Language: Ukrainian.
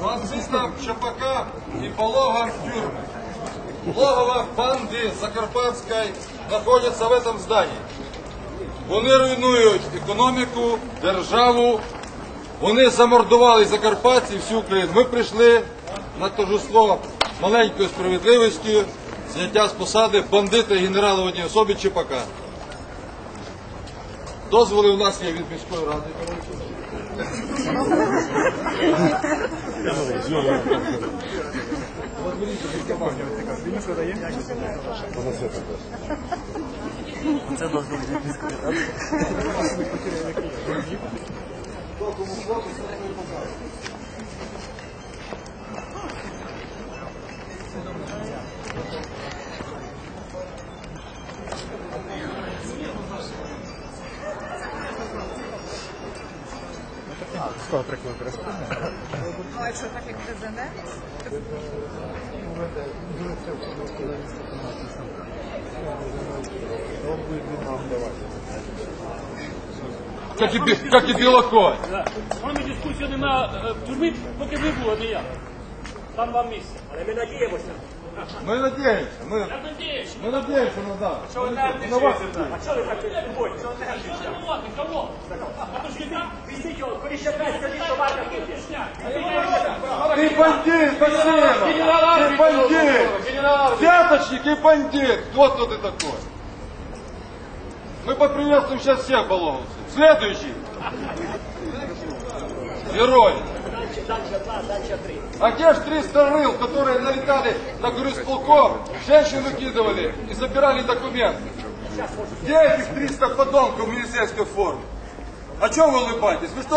бандитам Чапака и Пологам тюрьмы. Логово банди Закарпатской находится в этом здании. Вони руйнують економіку, державу. Вони замордували закарпатців всю Україну. Ми прийшли на торжество маленької справедливості, зняття з посади бандита і генерала в одній особі Чепака. Дозволи у нас є від міської ради. Це должно бути дискредитація. Ну, якщо так як президент, Як і, як і білоконь. З вами дискусія нема е, в тюрмі, поки ви було, не я. Там вам місце. Але ми надіємося. Ми надіємося. Ми, Я надіюся. ми надіємося на да. Що ви нервничаєте? А чого ви так турбуєте? Що нервничаєте? Винувати, кого? А то ж я візьміть його, скоріше без, скажіть, що варто тут. Ты бандит, Максима! Ты бандит! Взяточник и бандит! Вот кто ты такой! Мы поприветствуем сейчас всех баллонцев. Следующий. Герой. А где же 300 рыл, которые налетали на горисполком, женщин выкидывали и забирали документы? Где этих 300 подонков в милицейской форме? О чем вы улыбаетесь? Вы что